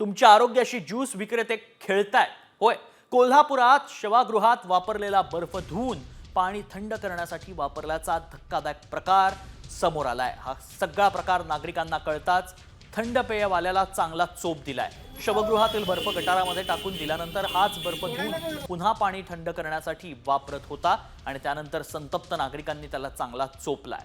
तुमच्या आरोग्याशी ज्यूस विक्रेते खेळतायत. होय कोल्हापुरात शवागृहात वापरलेला बर्फ धुवून पाणी थंड करण्यासाठी वापरल्याचा धक्कादायक प्रकार समोर आलाय. हा सगळा प्रकार नागरिकांना कळताच थंड पेयवाल्याला चांगला चोप दिलाय. शवगृहातील बर्फ गटारामध्ये टाकून दिल्यानंतर हाच बर्फ धुवून पुन्हा पाणी थंड करण्यासाठी वापरत होता आणि त्यानंतर संतप्त नागरिकांनी त्याला चांगला चोपलाय.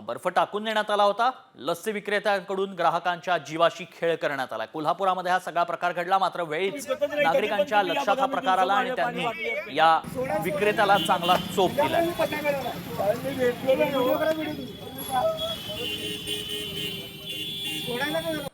हा बर्फ टाकून देण्यात आला होता. लस्सी विक्रेत्यांकडून ग्राहकांच्या जीवाशी खेळ करण्यात आला. कोल्हापुरामध्ये हा सगळा प्रकार घडला. मात्र वेळीच नागरिकांच्या लक्षात हा प्रकार आला आणि त्यांनी या विक्रेत्याला चांगला चोप. सोडायला नाही.